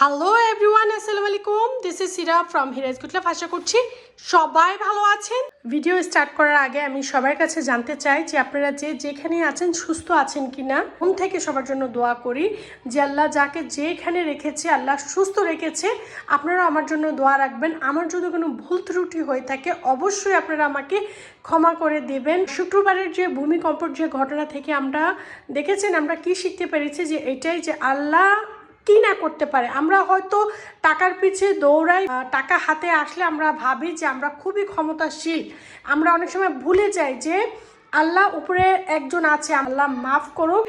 Hello everyone আসসালামু আলাইকুম this is Sira from হিরাজ গুটলাফ আশা করছি সবাই ভালো আছেন। ভিডিও স্টার্ট করার আগে আমি সবার কাছে জানতে চাই যে আপনারা যে যেখানে আছেন, সুস্থ আছেন কিনা মন থেকে সবার জন্য দোয়া করি যে আল্লাহ যাকে যেখানে রেখেছে, আল্লাহ সুস্থ রেখেছে আপনারা আমার জন্য দোয়া রাখবেন। আমার যদি কোনো ভুল ত্রুটি হয়ে থাকে, অবশ্যই আপনারা আমাকে ক্ষমা করে দেবেন। শুক্রবারের যে ভূমিকম্পর যে ঘটনা থেকে আমরা দেখেছেন, আমরা কি শিখতে পেরেছি যে এটাই যে আল্লাহ কি না করতে পারে? আমরা হয়তো টাকার পিছে দৌড়াই টাকা হাতে আসলে আমরা ভাবি যে আমরা খুবই ক্ষমতাশীল। আমরা অনেক সময় ভুলে যাই যে আল্লাহ উপরে একজন আছে, আল্লাহ মাফ করুক।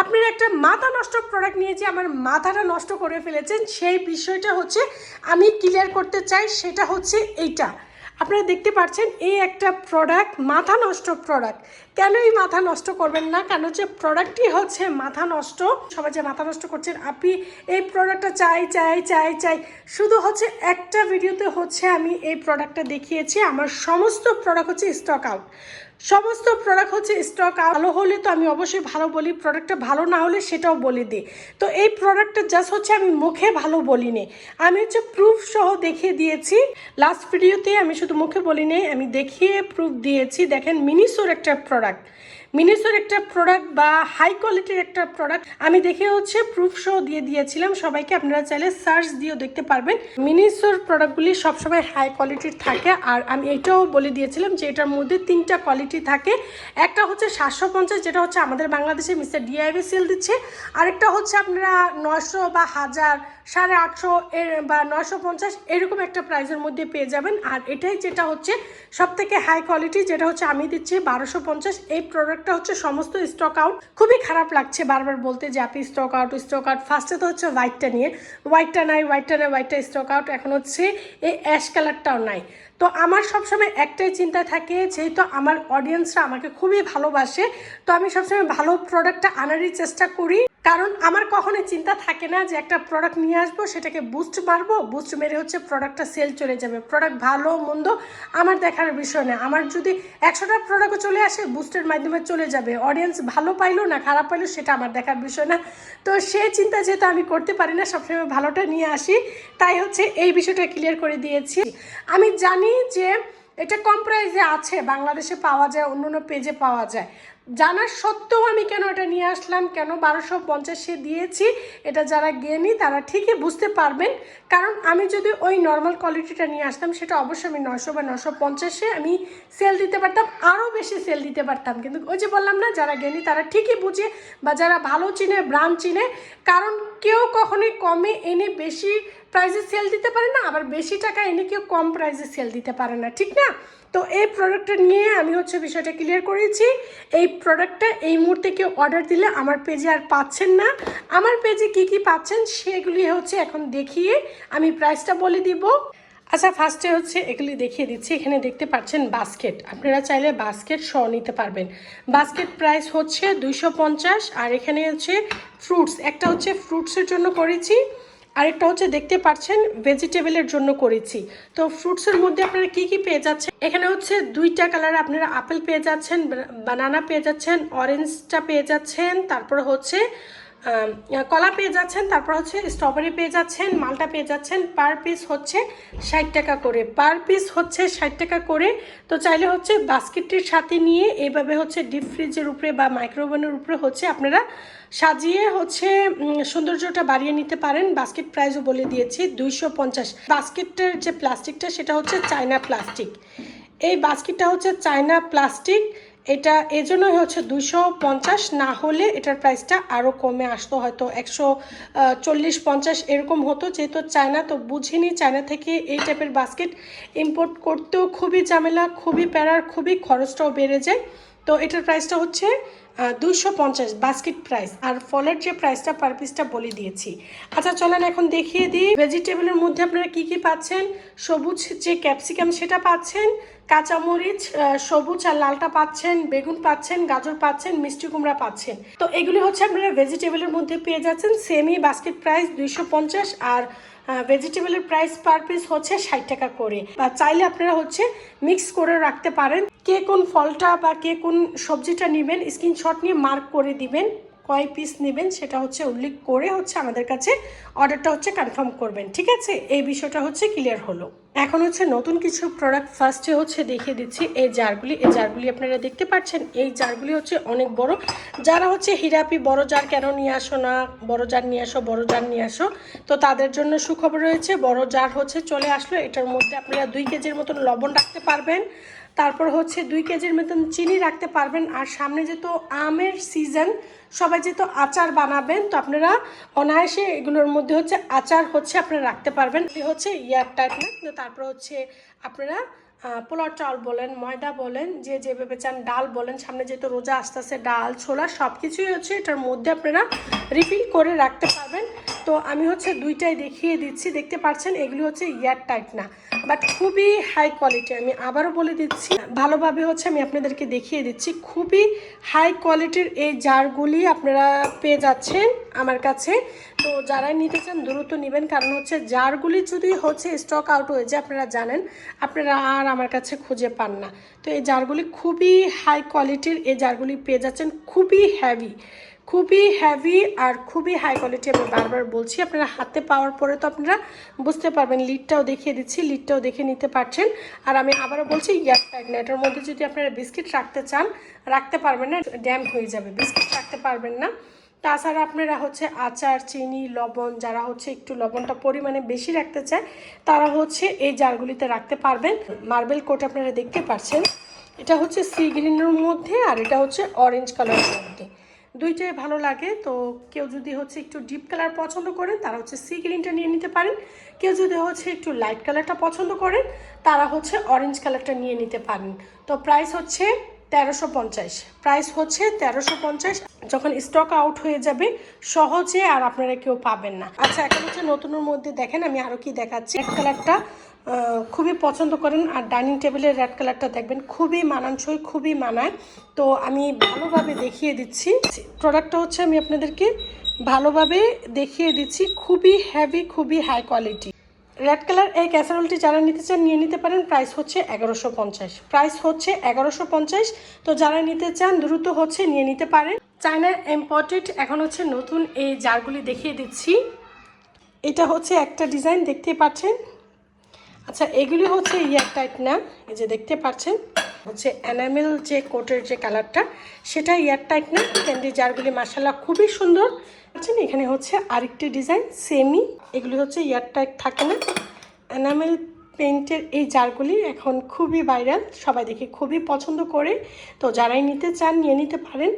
আপনার একটা মাথা নষ্ট প্রোডাক্ট নিয়ে যে আমার মাথাটা নষ্ট করে ফেলেছেন, সেই বিষয়টা হচ্ছে আমি ক্লিয়ার করতে চাই, সেটা হচ্ছে এইটা। আপনারা দেখতে পাচ্ছেন এই একটা প্রোডাক্ট মাথা নষ্ট প্রোডাক্ট কেন এই মাথা নষ্ট করবেন না? কেন যে প্রোডাক্টই হচ্ছে মাথা নষ্ট? সবাই যে মাথা নষ্ট করছেন, আপনি এই প্রোডাক্টটা চাই চাই চাই চাই। শুধু হচ্ছে একটা ভিডিওতে হচ্ছে আমি এই প্রোডাক্টটা দেখিয়েছি। আমার সমস্ত প্রোডাক্ট হচ্ছে স্টক আউট সমস্ত প্রোডাক্ট হচ্ছে স্টক ভালো হলে তো আমি অবশ্যই ভালো বলি প্রোডাক্টটা ভালো না হলে সেটাও বলে দিই তো এই প্রোডাক্টটা জাস্ট হচ্ছে আমি মুখে ভালো বলিনি। আমি হচ্ছে প্রুফ সহ দেখিয়ে দিয়েছি। লাস্ট ভিডিওতে আমি শুধু মুখে বলিনি, আমি দেখিয়ে প্রুফ দিয়েছি। দেখেন মিনিসোর একটা প্রোডাক্ট মিনিসোর একটা প্রোডাক্ট বা হাই কোয়ালিটির একটা প্রোডাক্ট আমি দেখে হচ্ছে প্রুফ শো দিয়ে দিয়েছিলাম। সবাইকে আপনারা চাইলে সার্চ দিয়েও দেখতে পারবেন। মিনিসোর প্রোডাক্টগুলি সবসময় হাই কোয়ালিটির থাকে আর আমি এটাও বলে দিয়েছিলাম যে এটার মধ্যে তিনটা কোয়ালিটি থাকে। একটা হচ্ছে সাতশো পঞ্চাশ, যেটা হচ্ছে আমাদের বাংলাদেশে মিস্টার ডিআইবি সেল দিচ্ছে। আরেকটা হচ্ছে আপনারা নশো বা হাজার, সাড়ে আটশো এর বা নশো পঞ্চাশ এরকম একটা প্রাইসের মধ্যে পেয়ে যাবেন। আর এটাই যেটা হচ্ছে সব থেকে হাই কোয়ালিটি যেটা হচ্ছে আমি দিচ্ছি বারোশো পঞ্চাশ এই প্রোডাক্টটা হচ্ছে সমস্ত স্টক আউট খুবই খারাপ লাগছে বারবার বলতে যে আপনি স্টক আউট স্টক আউট ফার্স্টে তো হচ্ছে হোয়াইটটা নিয়ে। হোয়াইটটা নাই হোয়াইটটা নাই হোয়াইটটা স্টক আউট এখন হচ্ছে এই অ্যাশ কালারটাও নাই। তো আমার সবসময় একটাই চিন্তা থাকে যেহেতু আমার অডিয়েন্সরা আমাকে খুবই ভালোবাসে। তো আমি সবসময় ভালো প্রোডাক্টটা আনারই চেষ্টা করি। কারণ আমার কখনোই চিন্তা থাকে না যে একটা প্রোডাক্ট নিয়ে আসব, সেটাকে বুস্ট মারবো বুস্ট মেরে হচ্ছে প্রোডাক্টটা সেল চলে যাবে। প্রোডাক্ট ভালো, মন্দ, আমার দেখার বিষয় না। আমার যদি একশোটা প্রোডাক্টও চলে আসে বুস্টের মাধ্যমে চলে যাবে। অডিয়েন্স ভালো পাইলো না খারাপ পাইলো, সেটা আমার দেখার বিষয় না। তো সেই চিন্তা যেহেতু আমি করতে পারি না, সবসময় ভালোটা নিয়ে আসি। তাই হচ্ছে এই বিষয়টা ক্লিয়ার করে দিয়েছি। আমি জানি যে এটা কম প্রাইসে আছে, বাংলাদেশে পাওয়া যায় অন্য অন্য পেজে পাওয়া যায়। জানার সত্ত্বেও আমি কেন এটা নিয়ে আসলাম? কেন বারোশো পঞ্চাশে দিয়েছি? এটা যারা জ্ঞানী, তারা ঠিকই বুঝতে পারবেন। কারণ আমি যদি ওই নর্মাল কোয়ালিটিটা নিয়ে আসতাম, সেটা অবশ্যই আমি নশো বা নশো পঞ্চাশে আমি সেল দিতে পারতাম, আরও বেশি সেল দিতে পারতাম। কিন্তু ওই যে বললাম না, যারা জ্ঞানী, তারা ঠিকই বুঝে বা যারা ভালো চিনে ব্রান্ড চিনে, কারণ কেউ কখনোই কমে এনে বেশি প্রাইসে সেল দিতে পারে না, আবার বেশি টাকা এনে কেউ কম প্রাইসে সেল দিতে পারে না, ঠিক না? তো এই প্রোডাক্টটা নিয়ে আমি হচ্ছে বিষয়টা ক্লিয়ার করেছি। এই প্রোডাক্টটা এই মুহূর্তে কেউ অর্ডার দিলে আমার পেজে আর পাচ্ছেন না। আমার পেজে কি কি পাচ্ছেন সেগুলি হচ্ছে এখন দেখিয়ে আমি প্রাইসটা বলে দিব। আচ্ছা ফার্স্টে হচ্ছে এগুলি দেখিয়ে দিচ্ছি। এখানে দেখতে পাচ্ছেন বাস্কেট আপনারা চাইলে বাস্কেট সহ নিতে পারবেন। বাস্কেট প্রাইস হচ্ছে দুইশো পঞ্চাশ আর এখানে হচ্ছে ফ্রুটস একটা হচ্ছে ফ্রুটসের জন্য করেছি। আরেকটা হচ্ছে দেখতে পাচ্ছেন ভেজিটেবলের জন্য করেছি। তো ফ্রুটসের মধ্যে আপনারা কি কি পেয়ে যাচ্ছেন? এখানে হচ্ছে দুইটা কালার আপনারা আপেল পেয়ে যাচ্ছেন বানানা পেয়ে যাচ্ছেন, অরেঞ্জটা পেয়ে যাচ্ছেন, তারপর হচ্ছে কলা পেয়ে যাচ্ছেন, তারপর হচ্ছে স্ট্রবেরি পেয়ে যাচ্ছেন, মালটা পেয়ে যাচ্ছেন, পার পিস হচ্ছে ষাট টাকা করে। পার পিস হচ্ছে ষাট টাকা করে। তো চাইলে হচ্ছে বাস্কেটটির সাথে নিয়ে এইভাবে হচ্ছে ডিপ ফ্রিজের উপরে বা মাইক্রোওভেনের উপরে হচ্ছে আপনারা সাজিয়ে হচ্ছে সৌন্দর্যটা বাড়িয়ে নিতে পারেন। বাস্কেট প্রাইসও বলে দিয়েছি, দুইশো পঞ্চাশ। বাস্কেটের যে প্লাস্টিকটা, সেটা হচ্ছে চায়না প্লাস্টিক। এই বাস্কেটটা হচ্ছে চায়না প্লাস্টিক। এটা, এজন্যই হচ্ছে দুশো পঞ্চাশ, না হলে এটার প্রাইসটা আরও কমে আসতো, হয়তো একশো চল্লিশ পঞ্চাশ এরকম হতো। যেহেতু চায়না, তো বুঝিনি চায়না থেকে এই টাইপের বাস্কেট ইম্পোর্ট করতেও খুবই ঝামেলা, খুবই প্যারার, খুবই খরচটাও বেড়ে যায়। তো এটার প্রাইসটা হচ্ছে দুইশো পঞ্চাশ বাস্কেট প্রাইস আর ফলের যে প্রাইসটা পার পিসটা বলে দিয়েছি। আচ্ছা চলেন এখন দেখিয়ে দিই। ভেজিটেবলের মধ্যে আপনারা কি কি পাচ্ছেন? সবুজ যে ক্যাপসিকাম সেটা পাচ্ছেন, কাঁচামরিচ সবুজ আর লালটা পাচ্ছেন, বেগুন পাচ্ছেন, গাজর পাচ্ছেন, মিষ্টি কুমড়া পাচ্ছেন। তো এগুলি হচ্ছে আপনারা ভেজিটেবলের মধ্যে পেয়ে যাচ্ছেন। সেমি বাস্কেট প্রাইস দুইশো পঞ্চাশ আর ভেজিটেবলের প্রাইস পার পিস হচ্ছে ষাট টাকা করে। বা চাইলে আপনারা হচ্ছে মিক্স করে রাখতে পারেন। কে কোন ফলটা বা কে কোন সবজিটা নেবেন স্ক্রিনশট নিয়ে মার্ক করে দিবেন, কয় পিস নেবেন, সেটা হচ্ছে উল্লেখ করে হচ্ছে আমাদের কাছে অর্ডারটা হচ্ছে কনফার্ম করবেন। ঠিক আছে? এই বিষয়টা হচ্ছে ক্লিয়ার হলো। এখন হচ্ছে নতুন কিছু প্রোডাক্ট ফার্স্টে হচ্ছে দেখিয়ে দিচ্ছি। এই জারগুলি এই জারগুলি আপনারা দেখতে পাচ্ছেন। এই জারগুলি হচ্ছে অনেক বড়। যারা হচ্ছে হিরাপি বড় জার কেন নিয়ে আসো না? বড় জার নিয়ে আসো, বড় জার নিয়ে আসো। তো তাদের জন্য সুখবর রয়েছে, বড় জার হচ্ছে চলে আসলো। এটার মধ্যে আপনারা দুই কেজির মতন লবণ রাখতে পারবেন। তারপর হচ্ছে দুই কেজির মতন চিনি রাখতে পারবেন। আর সামনে যেহেতু আমের সিজন সবাই যেহেতু আচার বানাবেন, তো আপনারা অনায়াসে এগুলোর মধ্যে হচ্ছে আচার হচ্ছে আপনারা রাখতে পারবেন। হচ্ছে ইয়ার টাইপ না তারপর হচ্ছে আপনারা পোলাও চাল বলেন, ময়দা বলেন, যে যেভাবে চান ডাল বলেন, সামনে যেহেতু রোজা আস্তে আস্তে ডাল, ছোলা সব কিছুই হচ্ছে এটার মধ্যে আপনারা রিফিল করে রাখতে পারবেন। তো আমি হচ্ছে দুইটাই দেখিয়ে দিচ্ছি, দেখতে পাচ্ছেন, এগুলি হচ্ছে ইয়ার টাইট না, বাট খুবই হাই কোয়ালিটি আমি আবারও বলে দিচ্ছি, ভালোভাবে হচ্ছে আমি আপনাদেরকে দেখিয়ে দিচ্ছি, খুবই হাই কোয়ালিটির এই জারগুলি আপনারা পেয়ে যাচ্ছেন। আমার কাছে। তো যারাই নিতে চান, দ্রুত নেবেন। কারণ হচ্ছে, জারগুলি যদি হচ্ছে স্টক আউট হয়ে যায়, আপনারা জানেন, আপনারা আর আমার কাছে খুঁজে পান না। তো এই জারগুলি খুবই হাই কোয়ালিটির এই জারগুলি পেয়ে যাচ্ছেন, খুবই হ্যাভি খুবই হ্যাভি আর খুবই হাই কোয়ালিটি আমি বারবার বলছি, আপনারা হাতে পাওয়ার পরে তো আপনারা বুঝতে পারবেন লিডটাও দেখিয়ে দিচ্ছি লিডটাও দেখে নিতে পারছেন। আর আমি আবারও বলছি ইয়ার টাইট না এটার মধ্যে যদি আপনারা বিস্কিট রাখতে চান, রাখতে পারবেন না ড্যাম হয়ে যাবে। বিস্কিট রাখতে পারবেন না। তাছাড়া আপনারা হচ্ছে আচার, চিনি, লবণ, যারা হচ্ছে একটু লবণটা পরিমাণে বেশি রাখতে চায়, তারা হচ্ছে এই জারগুলিতে রাখতে পারবেন। মার্বেল কোট আপনারা দেখতে পাচ্ছেন। এটা হচ্ছে সি গ্রিনের মধ্যে আর এটা হচ্ছে অরেঞ্জ কালারের মধ্যে। দুইটাই ভালো লাগে। তো কেউ যদি হচ্ছে একটু ডিপ কালার পছন্দ করেন, তারা হচ্ছে সি গ্রিনটা নিয়ে নিতে পারেন। কেউ যদি হচ্ছে একটু লাইট কালারটা পছন্দ করেন, তারা হচ্ছে অরেঞ্জ কালারটা নিয়ে নিতে পারেন। তো প্রাইস হচ্ছে তেরোশো পঞ্চাশ। প্রাইস হচ্ছে তেরোশো পঞ্চাশ। যখন স্টক আউট হয়ে যাবে, সহজে আর আপনারা কেউ পাবেন না। আচ্ছা এখন হচ্ছে নতুনের মধ্যে দেখেন, আমি আরও কি দেখাচ্ছি। রেড কালারটা খুবই পছন্দ করেন। আর ডাইনিং টেবিলের রেড কালারটা দেখবেন, খুবই মানানসই, খুবই মানায়। তো আমি ভালোভাবে দেখিয়ে দিচ্ছি। প্রোডাক্টটা হচ্ছে আমি আপনাদেরকে ভালোভাবে দেখিয়ে দিচ্ছি। খুবই হ্যাভি খুবই হাই কোয়ালিটি রেড কালার এই ক্যাসারোলটি যারা নিতে চান, নিয়ে নিতে পারেন। প্রাইস হচ্ছে এগারোশো পঞ্চাশ। প্রাইস হচ্ছে এগারোশো পঞ্চাশ। তো যারা নিতে চান, দ্রুত হচ্ছে নিয়ে নিতে পারেন। চায়না ইম্পর্টেড এখন হচ্ছে নতুন এই জারগুলি দেখিয়ে দিচ্ছি। এটা হচ্ছে একটা ডিজাইন দেখতে পাচ্ছেন। আচ্ছা এগুলি হচ্ছে ইয়ার টাইট না, এই যে দেখতে পাচ্ছেন। হচ্ছে অ্যানামেল যে কোটের যে কালারটা, সেটা ইয়ার টাইট না। ক্যান্ডি জারগুলি মাসাল্লাহ খুবই সুন্দর। আচ্ছা এখানে হচ্ছে আরেকটি ডিজাইন সেমি এগুলি হচ্ছে ইয়ার টাইট থাকে না। অ্যানামেল পেন্টের এই জারগুলি এখন খুবই ভাইরাল সবাই দেখে খুবই পছন্দ করে। তো যারাই নিতে চান, নিয়ে নিতে পারেন।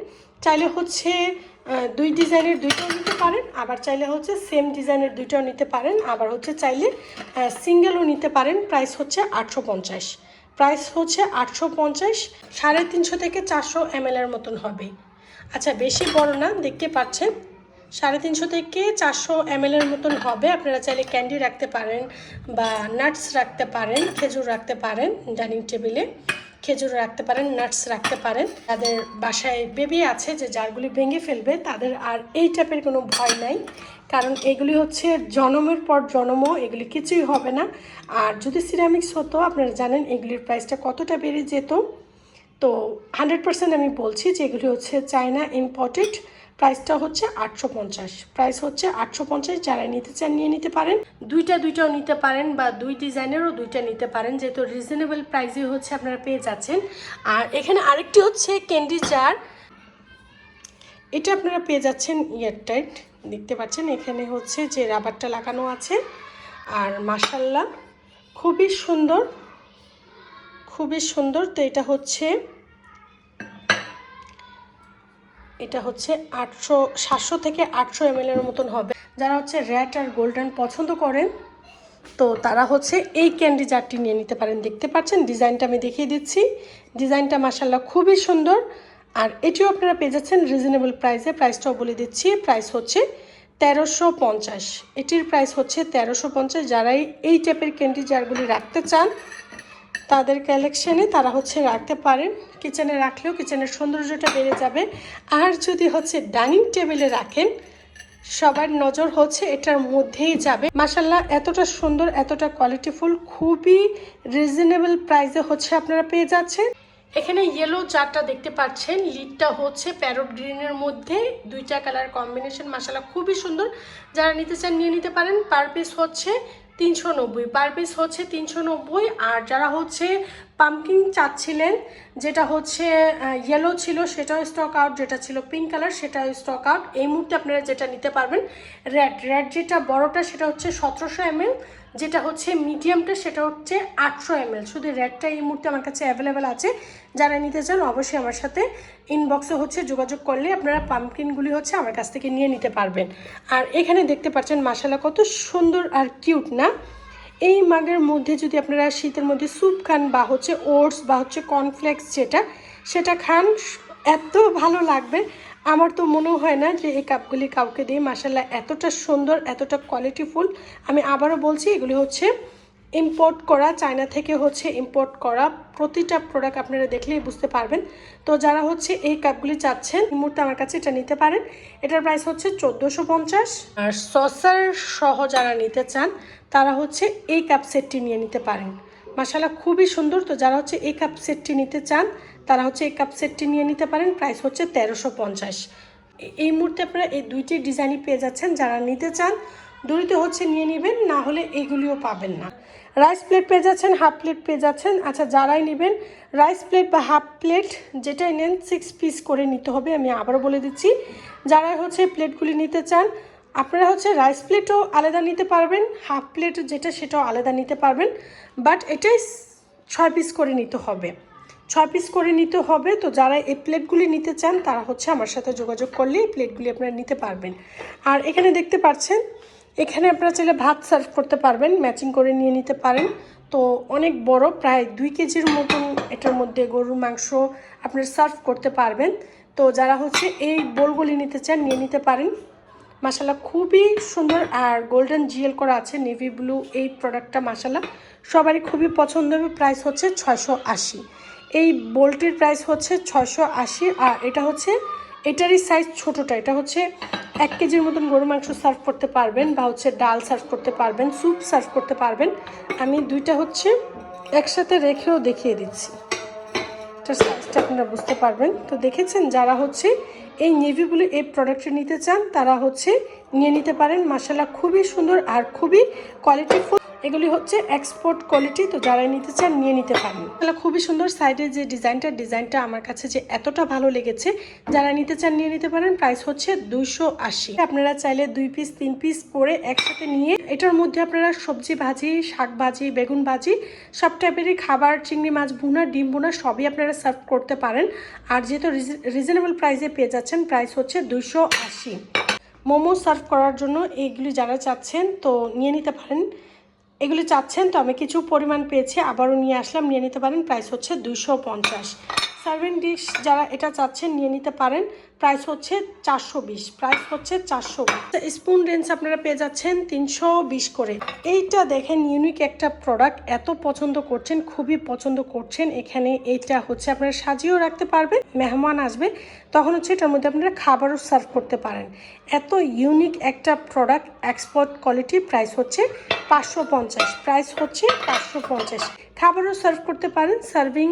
চাইলে হচ্ছে দুই ডিজাইনের দুইটাও নিতে পারেন, আবার চাইলে হচ্ছে সেম ডিজাইনের দুইটাও নিতে পারেন। আবার হচ্ছে চাইলে সিঙ্গেলও নিতে পারেন। প্রাইস হচ্ছে আটশো পঞ্চাশ। প্রাইস হচ্ছে আটশো পঞ্চাশ, সাড়ে তিনশো থেকে চারশো এম এর মতন হবে। আচ্ছা বেশি বড় না, দেখতে পাচ্ছেন। সাড়ে তিনশো থেকে চারশো এর মতন হবে। আপনারা চাইলে ক্যান্ডি রাখতে পারেন বা নাটস রাখতে পারেন, খেজুর রাখতে পারেন ডাইনিং টেবিলে খেজুর রাখতে পারেন নাটস রাখতে পারেন। তাদের বাসায় বেবি আছে যে যারগুলি ভেঙে ফেলবে, তাদের আর এই টাইপের কোনো ভয় নাই। কারণ এগুলি হচ্ছে জনমের পর জনমও এগুলি কিছুই হবে না। আর যদি সিরামিক্স হতো, আপনারা জানেন এগুলির প্রাইসটা কতটা বেড়ে যেত। তো হান্ড্রেড পার্সেন্ট আমি বলছি যে এগুলি হচ্ছে চায়না ইম্পর্টেড প্রাইসটা হচ্ছে আটশো পঞ্চাশ। প্রাইস হচ্ছে আটশো পঞ্চাশ, যারা নিতে চান নিয়ে নিতে পারেন। দুইটা দুইটাও নিতে পারেন বা দুই ডিজাইনেরও দুইটা নিতে পারেন, যেহেতু রিজনেবল প্রাইসে হচ্ছে আপনারা পেয়ে যাচ্ছেন। আর এখানে আরেকটি হচ্ছে ক্যান্ডি জার এটা আপনারা পেয়ে যাচ্ছেন ইয়ারটাইট দেখতে পাচ্ছেন, এখানে হচ্ছে যে রাবারটা লাগানো আছে। আর মাসাল্লাহ খুবই সুন্দর খুবই সুন্দর। তো এটা হচ্ছে এটা হচ্ছে আটশো, সাতশো থেকে আটশো এম এর মতন হবে। যারা হচ্ছে রেড আর গোল্ডেন পছন্দ করেন, তো তারা হচ্ছে এই ক্যান্ডি জারটি নিয়ে নিতে পারেন। দেখতে পাচ্ছেন, ডিজাইনটা আমি দেখিয়ে দিচ্ছি। ডিজাইনটা মাসাল্লাহ খুবই সুন্দর। আর এটিও আপনারা পেয়ে যাচ্ছেন রিজনেবল প্রাইসে প্রাইসটাও বলে দিচ্ছি প্রাইস হচ্ছে তেরোশো পঞ্চাশ। এটির প্রাইস হচ্ছে তেরোশো পঞ্চাশ। যারাই এই টাইপের ক্যান্ডি জারগুলি রাখতে চান তাদের কালেকশানে তারা হচ্ছে রাখতে পারেন। কিচেনে রাখলেও কিচেনের সৌন্দর্যটা বেড়ে যাবে। আর যদি হচ্ছে ডাইনিং টেবিলে রাখেন, সবার নজর হচ্ছে এটার মধ্যেই যাবে। মাসাল্লাহ এতটা সুন্দর, এতটা কোয়ালিটিফুল খুবই রিজনেবল প্রাইসে হচ্ছে আপনারা পেয়ে যাচ্ছেন। এখানে ইয়েলো চারটা দেখতে পাচ্ছেন। লিডটা হচ্ছে প্যারট গ্রিনের মধ্যে। দুইটা কালার কম্বিনেশন মশালা খুবই সুন্দর। যারা নিতে চান নিয়ে নিতে পারেন। পার পিস হচ্ছে তিনশো নব্বই। পার পিস হচ্ছে তিনশো নব্বই আর যারা হচ্ছে পামকিন চাচ্ছিলেন, যেটা হচ্ছে ইয়েলো ছিল, সেটাও স্টক আউট যেটা ছিল পিঙ্ক কালার সেটাও স্টক আউট এই মুহূর্তে আপনারা যেটা নিতে পারবেন রেড রেড যেটা বড়টা, সেটা হচ্ছে সতেরোশো এমএল যেটা হচ্ছে মিডিয়ামটা সেটা হচ্ছে আটশো এমএল শুধু রেডটা এই মুহূর্তে আমার কাছে অ্যাভেলেবেল আছে। যারা নিতে চান, অবশ্যই আমার সাথে ইনবক্সে হচ্ছে যোগাযোগ করলে আপনারা পাম্পকিনগুলি হচ্ছে আমার কাছ থেকে নিয়ে নিতে পারবেন। আর এখানে দেখতে পাচ্ছেন মশালা কত সুন্দর আর কিউট না? এই মাগের মধ্যে যদি আপনারা শীতের মধ্যে স্যুপ খান বা হচ্ছে ওটস বা হচ্ছে কর্নফ্লেক্স যেটা, সেটা খান, এত ভালো লাগবে। আমার তো মনে হয় না যে এই কাপগুলি কাউকে দিয়ে মাসাল্লাহ এতটা সুন্দর, এতটা কোয়ালিটিফুল আমি আবারও বলছি, এগুলি হচ্ছে ইম্পোর্ট করা চায়না থেকে হচ্ছে ইম্পোর্ট করা প্রতিটা প্রোডাক্ট আপনারা দেখলেই বুঝতে পারবেন। তো যারা হচ্ছে এই কাপগুলি চাচ্ছেন, এই মুহূর্তে আমার কাছে এটা নিতে পারেন। এটার প্রাইস হচ্ছে চোদ্দোশো পঞ্চাশ। আর সসার সহ যারা নিতে চান, তারা হচ্ছে এই কাপ সেটটি নিয়ে নিতে পারেন। মাসালা খুবই সুন্দর। তো যারা হচ্ছে এই কাপ সেটটি নিতে চান, তারা হচ্ছে এই কাপ সেটটি নিয়ে নিতে পারেন। প্রাইস হচ্ছে তেরোশো পঞ্চাশ। এই মুহূর্তে আপনারা এই দুইটি ডিজাইনই পেয়ে যাচ্ছেন। যারা নিতে চান দূরিতে হচ্ছে নিয়ে নেবেন, না হলে এগুলিও পাবেন না। রাইস প্লেট পেয়ে যাচ্ছেন হাফ প্লেট পেয়ে যাচ্ছেন। আচ্ছা যারাই নেবেন রাইস প্লেট বা হাফ প্লেট যেটাই নেন সিক্স পিস করে নিতে হবে, আমি আবারও বলে দিচ্ছি। যারাই হচ্ছে প্লেটগুলি নিতে চান, আপনারা হচ্ছে রাইস প্লেটও আলাদা নিতে পারবেন হাফ প্লেট যেটা সেটাও আলাদা নিতে পারবেন। বাট এটাই ছয় পিস করে নিতে হবে। ছয় পিস করে নিতে হবে, তো যারা এই প্লেটগুলি নিতে চান, তারা হচ্ছে আমার সাথে যোগাযোগ করলে এই প্লেটগুলি আপনারা নিতে পারবেন। আর এখানে দেখতে পাচ্ছেন এখানে আপনারা চাইলে ভাত সার্ভ করতে পারবেন ম্যাচিং করে নিয়ে নিতে পারেন। তো অনেক বড়, প্রায় দুই কেজির মতন এটার মধ্যে গরুর মাংস আপনারা সার্ভ করতে পারবেন। তো যারা হচ্ছে এই বোলগুলি নিতে চান, নিয়ে নিতে পারেন। মাসালা খুবই সুন্দর আর গোল্ডেন জিএল করা আছে নেভি ব্লু এই প্রোডাক্টটা মাসালা সবারই খুবই পছন্দ হবে প্রাইস হচ্ছে ছয়শো আশি। এই বোলটির প্রাইস হচ্ছে ছয়শো আশি আর এটা হচ্ছে এটারই সাইজ ছোটোটা। এটা হচ্ছে এক কেজির মতন গরু মাংস সার্ভ করতে পারবেন বা হচ্ছে ডাল সার্ভ করতে পারবেন স্যুপ সার্ভ করতে পারবেন। আমি দুইটা হচ্ছে একসাথে রেখেও দেখিয়ে দিচ্ছি। এটার সাইজটা আপনারা বুঝতে পারবেন। তো দেখেছেন যারা হচ্ছে এই নেভিগুলো এই প্রোডাক্টটা নিতে চান, তারা হচ্ছে নিয়ে নিতে পারেন। মাসালা খুবই সুন্দর আর খুবই কোয়ালিটিফুল এগুলি হচ্ছে এক্সপোর্ট কোয়ালিটি তো যারা নিতে চান নিয়ে নিতে পারেন। তাহলে খুবই সুন্দর সাইডের যে ডিজাইনটা ডিজাইনটা আমার কাছে যে এতটা ভালো লেগেছে, যারা নিতে চান নিয়ে নিতে পারেন প্রাইস হচ্ছে দুইশো আশি। আপনারা চাইলে দুই পিস তিন পিস করে একসাথে নিয়ে, এটার মধ্যে আপনারা সবজি ভাজি, শাক ভাজি, বেগুন ভাজি, সব টাইপেরই খাবার, চিংড়ি মাছ ভুনা, ডিম ভুনা, সবই আপনারা সার্ভ করতে পারেন। আর যেহেতু রিজনেবল প্রাইসে পেয়ে যাচ্ছেন প্রাইস হচ্ছে দুইশো আশি। মোমো সার্ভ করার জন্য এইগুলি যারা চাচ্ছেন, তো নিয়ে নিতে পারেন। এগুলি চাচ্ছেন তো আমি কিছু পরিমাণ পেয়েছি, আবারও নিয়ে আসলাম, নিয়ে নিতে পারেন প্রাইস হচ্ছে দুশো পঞ্চাশ। সার্ভিং ডিশ যারা এটা চাচ্ছেন, নিয়ে নিতে পারেন। প্রাইস হচ্ছে চারশো বিশ, প্রাইস হচ্ছে চারশো স্পুন রেঞ্জ আপনারা পেয়ে যাচ্ছেন তিনশো বিশ করে। এইটা দেখেন ইউনিক একটা প্রোডাক্ট এত পছন্দ করছেন, খুবই পছন্দ করছেন। এখানে এইটা হচ্ছে আপনারা সাজিয়েও রাখতে পারবেন, মেহমান আসবে, তখন হচ্ছে এটার মধ্যে আপনারা খাবারও সার্ভ করতে পারেন। এত ইউনিক একটা প্রোডাক্ট এক্সপোর্ট কোয়ালিটি প্রাইস হচ্ছে পাঁচশো পঞ্চাশ প্রাইস হচ্ছে পাঁচশো পঞ্চাশ। খাবারও সার্ভ করতে পারেন সার্ভিং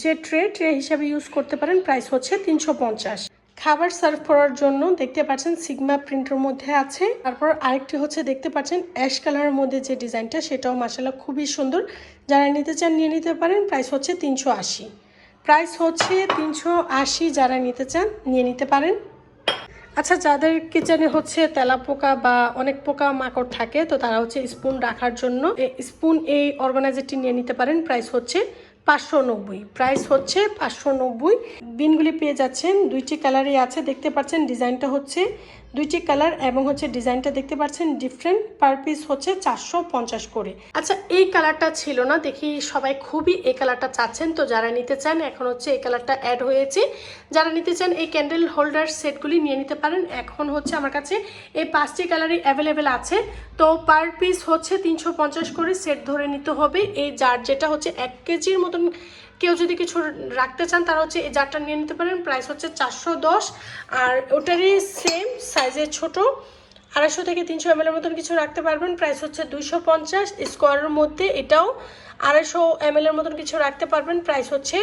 যে ট্রে ট্রে হিসাবে ইউজ করতে পারেন প্রাইস হচ্ছে তিনশো পঞ্চাশ। খাবার সার্ভ করার জন্য দেখতে পাচ্ছেন সিগমা প্রিন্টের মধ্যে আছে। তারপর আরেকটি হচ্ছে দেখতে পাচ্ছেন অ্যাশ কালারের মধ্যে যে ডিজাইনটা, সেটাও মাসালা খুবই সুন্দর। যারা নিতে চান নিয়ে নিতে পারেন, প্রাইস হচ্ছে তিনশো আশি। প্রাইস হচ্ছে তিনশো আশি যারা নিতে চান নিয়ে নিতে পারেন। আচ্ছা যাদের কিচেনে হচ্ছে তেলা পোকা বা অনেক পোকা মাকড় থাকে, তো তারা হচ্ছে স্পুন রাখার জন্য স্পুন এই অর্গানাইজারটি নিয়ে নিতে পারেন। প্রাইস হচ্ছে পাঁচশো নব্বই। প্রাইস হচ্ছে পাঁচশো নব্বই। বিনগুলি পেয়ে যাচ্ছেন। দুইটি কালারই আছে। দেখতে পাচ্ছেন ডিজাইনটা হচ্ছে দুইটি কালার এবং হচ্ছে ডিজাইনটা দেখতে পাচ্ছেন ডিফারেন্ট পার পিস হচ্ছে চারশো পঞ্চাশ করে। আচ্ছা এই কালারটা ছিল না, দেখি সবাই খুবই এই কালারটা চাচ্ছেন। তো যারা নিতে চান, এখন হচ্ছে এই কালারটা অ্যাড হয়েছে। যারা নিতে চান, এই ক্যান্ডেল হোল্ডার সেটগুলি নিয়ে নিতে পারেন। এখন হচ্ছে আমার কাছে এই পাঁচটি কালারই অ্যাভেলেবেল আছে। তো পার পিস হচ্ছে তিনশো পঞ্চাশ করে সেট ধরে নিতে হবে। এই জার যেটা হচ্ছে এক কেজির মতন কেউ যদি কিছু রাখতে চান, তারা হচ্ছে এই জারটা নিয়ে নিতে পারেন। প্রাইস হচ্ছে চারশো দশ। আর ওটারই সেম সাইজের ছোট। আড়াইশো থেকে তিনশো এম মতন কিছু রাখতে পারবেন। প্রাইস হচ্ছে দুইশো পঞ্চাশ। স্কোয়ারের মধ্যে এটাও আড়াইশো এম মতন কিছু রাখতে পারবেন। প্রাইস হচ্ছে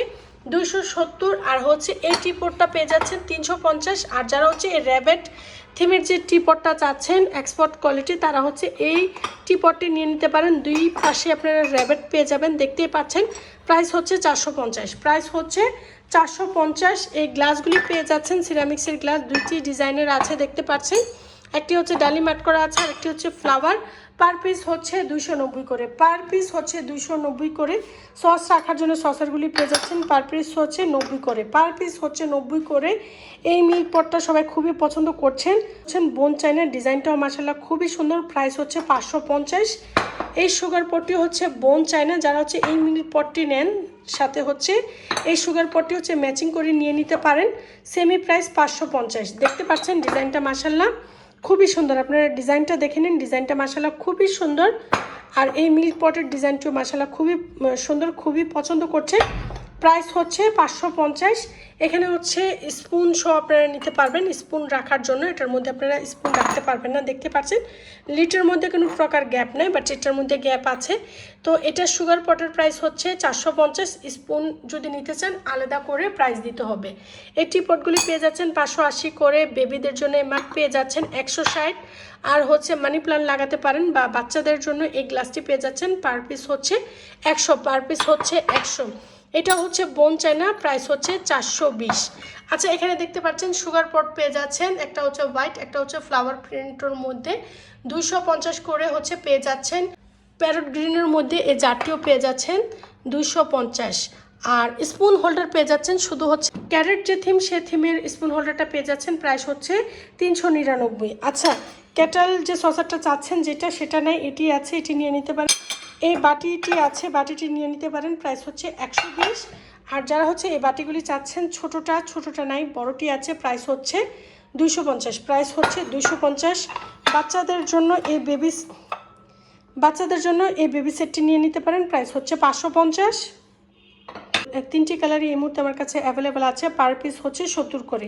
দুইশো সত্তর। আর হচ্ছে এই টিপটটা পেয়ে যাচ্ছেন তিনশো পঞ্চাশ। আর যারা হচ্ছে এই র্যাবেট থিমের যে টিপটটা চাচ্ছেন এক্সপোর্ট কোয়ালিটি তারা হচ্ছে এই টিপটটি নিয়ে নিতে পারেন। দুই পাশে আপনারা র্যাবেট পেয়ে যাবেন, দেখতেই পাচ্ছেন। প্রাইস হচ্ছে চারশো পঞ্চাশ। প্রাইস হচ্ছে চারশো পঞ্চাশ। এই গ্লাসগুলি পেয়ে যাচ্ছেন সিরামিক্সের গ্লাস দুইটি ডিজাইনের আছে, দেখতে পাচ্ছেন। একটি হচ্ছে ডালি ম্যাট করা আছে আর একটি হচ্ছে ফ্লাওয়ার পার পিস হচ্ছে দুইশো নব্বই করে। পার পিস হচ্ছে দুইশো নব্বই করে। সস রাখার জন্য সসেরগুলি পেয়ে যাচ্ছেন। পার পিস হচ্ছে নব্বই করে। পার পিস হচ্ছে নব্বই করে। এই মিল্ক পটটা সবাই খুবই পছন্দ করছেন। হচ্ছেন বোন চাইনার ডিজাইনটাও মাসাল্লাহ খুবই সুন্দর। প্রাইস হচ্ছে পাঁচশো পঞ্চাশ। এই সুগার পটটি হচ্ছে বোন চায়না যারা হচ্ছে এই মিল্ক পটটি নেন, সাথে হচ্ছে এই সুগার পটটি হচ্ছে ম্যাচিং করে নিয়ে নিতে পারেন। সেমি প্রাইস পাঁচশো পঞ্চাশ। দেখতে পাচ্ছেন ডিজাইনটা মাসাল্লাহ খুবই সুন্দর। আপনারা ডিজাইনটা দেখে নিন। ডিজাইনটা মাসালা খুবই সুন্দর। আর এই মিল্ক পটের ডিজাইনটিও মাসালা খুবই, সুন্দর, খুবই পছন্দ করছে। প্রাইস হচ্ছে পাঁচশো পঞ্চাশ। এখানে হচ্ছে স্পুন সহ আপনারা নিতে পারবেন। স্পুন রাখার জন্য এটার মধ্যে আপনারা স্পুন রাখতে পারবেন না, দেখতে পাচ্ছেন। লিটার মধ্যে কোনো প্রকার গ্যাপ নেই, বাট এটার মধ্যে গ্যাপ আছে। তো এটা সুগার পটের প্রাইস হচ্ছে চারশো পঞ্চাশ। স্পুন যদি নিতে চান, আলাদা করে প্রাইস দিতে হবে। এই টিপটগুলি পেয়ে যাচ্ছেন পাঁচশো আশি করে। বেবিদের জন্য মাঠ পেয়ে যাচ্ছেন একশো ষাট। আর হচ্ছে মানি প্লান্ট লাগাতে পারেন বা বাচ্চাদের জন্য এই গ্লাসটি পেয়ে যাচ্ছেন। পার পিস হচ্ছে একশো, পার পিস হচ্ছে একশো। এটা হচ্ছে বোন চায়না প্রাইস হচ্ছে চারশো বিশ। আচ্ছা এখানে দেখতে পাচ্ছেন সুগার পট পেয়ে যাচ্ছেন, একটা হচ্ছে হোয়াইট একটা হচ্ছে ফ্লাওয়ার প্রিন্টের মধ্যে। দুইশো পঞ্চাশ করে হচ্ছে পেয়ে যাচ্ছেন প্যারট গ্রিনের মধ্যে এ জারটিও পেয়ে যাচ্ছেন, দুইশো পঞ্চাশ। আর স্পুন হোল্ডার পেয়ে যাচ্ছেন, শুধু হচ্ছে ক্যারেট যে থিম সে থিমের স্পুন হোল্ডারটা পেয়ে যাচ্ছেন প্রাইস হচ্ছে তিনশো নিরানব্বই। আচ্ছা ক্যাটাল যে সসারটা চাচ্ছেন, যেটা সেটা নেই, এটি আছে, এটি নিয়ে নিতে পারেন। এই বাটিটি আছে, বাটিটি নিয়ে নিতে পারেন। প্রাইস হচ্ছে একশো বিশ। আর যারা হচ্ছে এই বাটিগুলি চাচ্ছেন, ছোটোটা ছোটোটা নাই, বড়টি আছে প্রাইস হচ্ছে দুইশো পঞ্চাশ। প্রাইস হচ্ছে দুইশো পঞ্চাশ। বাচ্চাদের জন্য এই বেবিস বাচ্চাদের জন্য এই বেবি সেটটি নিয়ে নিতে পারেন। প্রাইস হচ্ছে পাঁচশো পঞ্চাশ। তিনটি কালারই এই মুহূর্তে আমার কাছে অ্যাভেলেবেল আছে। পার পিস হচ্ছে সত্তর করে।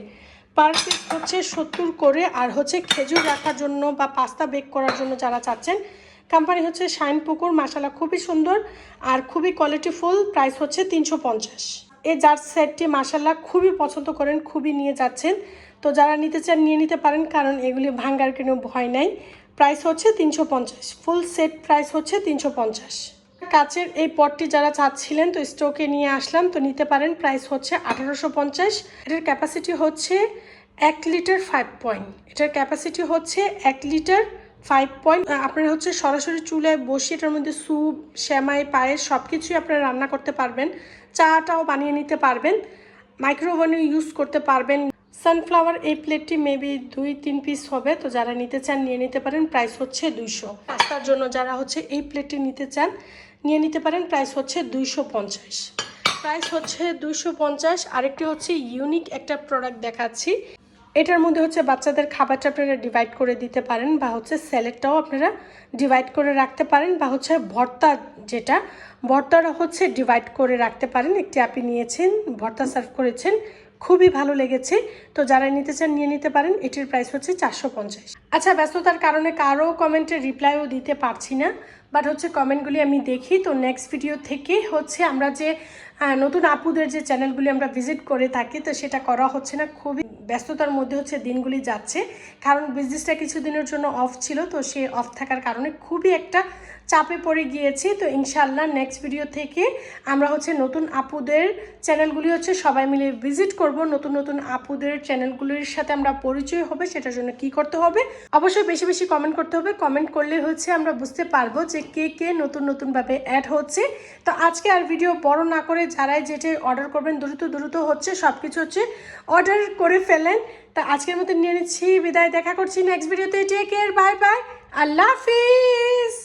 পার পিস হচ্ছে সত্তর করে। আর হচ্ছে খেজুর রাখার জন্য বা পাস্তা বেক করার জন্য যারা চাচ্ছেন কোম্পানি হচ্ছে শাইন পুকুর মশালা খুবই সুন্দর আর খুবই কোয়ালিটিফুল প্রাইস হচ্ছে তিনশো পঞ্চাশ। এই জার সেটটি মাসাল্লাহ খুবই পছন্দ করেন, খুবই নিয়ে যাচ্ছেন। তো যারা নিতে চান, নিয়ে নিতে পারেন, কারণ এগুলি ভাঙ্গার কোনো ভয় নাই। প্রাইস হচ্ছে তিনশো পঞ্চাশ ফুল সেট প্রাইস হচ্ছে তিনশো পঞ্চাশ। কাচের এই পটটি যারা চাচ্ছিলেন, তো স্টোকে নিয়ে আসলাম, তো নিতে পারেন প্রাইস হচ্ছে আঠারোশো পঞ্চাশ। এটার ক্যাপাসিটি হচ্ছে এক লিটার ফাইভ পয়েন্ট এটার ক্যাপাসিটি হচ্ছে এক লিটার ফাইভ পয়েন্ট আপনারা হচ্ছে সরাসরি চুলায় বসে এটার মধ্যে স্যুপ শ্যামাই পায়েস সব কিছুই আপনারা রান্না করতে পারবেন। চাটাও বানিয়ে নিতে পারবেন। মাইক্রোওভেনে ইউজ করতে পারবেন। সানফ্লাওয়ার এই প্লেটটি মেবি দুই, তিন পিস হবে। তো যারা নিতে চান, নিয়ে নিতে পারেন। প্রাইস হচ্ছে দুইশো। পাস্তার জন্য যারা হচ্ছে এই প্লেটটি নিতে চান, নিয়ে নিতে পারেন। প্রাইস হচ্ছে দুইশো পঞ্চাশ। প্রাইস হচ্ছে দুইশো পঞ্চাশ। আরেকটি হচ্ছে ইউনিক একটা প্রোডাক্ট দেখাচ্ছি। এটার মধ্যে হচ্ছে বাচ্চাদের খাবারটা আপনারা ডিভাইড করে দিতে পারেন বা হচ্ছে স্যালেডটাও আপনারা ডিভাইড করে রাখতে পারেন বা হচ্ছে ভর্তা যেটা, ভর্তাটা হচ্ছে ডিভাইড করে রাখতে পারেন। একটি আপনি নিয়েছেন, ভর্তা সার্ভ করেছেন, খুবই ভালো লেগেছে। তো যারা নিতে চান নিয়ে নিতে পারেন, এটির প্রাইস হচ্ছে চারশো পঞ্চাশ। আচ্ছা ব্যস্ততার কারণে কারও কমেন্টের রিপ্লাইও দিতে পারছি না বাট হচ্ছে কমেন্টগুলি আমি দেখি। তো নেক্সট ভিডিও থেকে হচ্ছে আমরা যে নতুন আপুদের যে চ্যানেলগুলি আমরা ভিজিট করে থাকি, তো সেটা করা হচ্ছে না। খুবই ব্যস্ততার মধ্যে হচ্ছে দিনগুলি যাচ্ছে। কারণ বিজনেসটা কিছুদিনের জন্য অফ ছিল, তো সে অফ থাকার কারণে খুবই একটা চাপে পড়ে গিয়েছি। তো ইনশাল্লাহ নেক্সট ভিডিও থেকে আমরা হচ্ছে নতুন আপুদের চ্যানেলগুলি হচ্ছে সবাই মিলে ভিজিট করব। নতুন নতুন আপুদের চ্যানেলগুলির সাথে আমরা পরিচয় হবে, সেটার জন্য কি করতে হবে? অবশ্যই বেশি বেশি কমেন্ট করতে হবে। কমেন্ট করলে হচ্ছে আমরা বুঝতে পারব যে কে কে নতুন নতুনভাবে অ্যাড হচ্ছে। তো আজকে আর ভিডিও বড় না করে যারাই যেটি অর্ডার করবেন, দ্রুত দ্রুত হচ্ছে সব কিছু হচ্ছে অর্ডার করে ফেলেন। তা আজকের মতো নিয়ে নিচ্ছি, বিদায় দেখা করছি নেক্সট ভিডিওতে টেক কেয়ার বাই বাই আল্লাহ হাফিজ।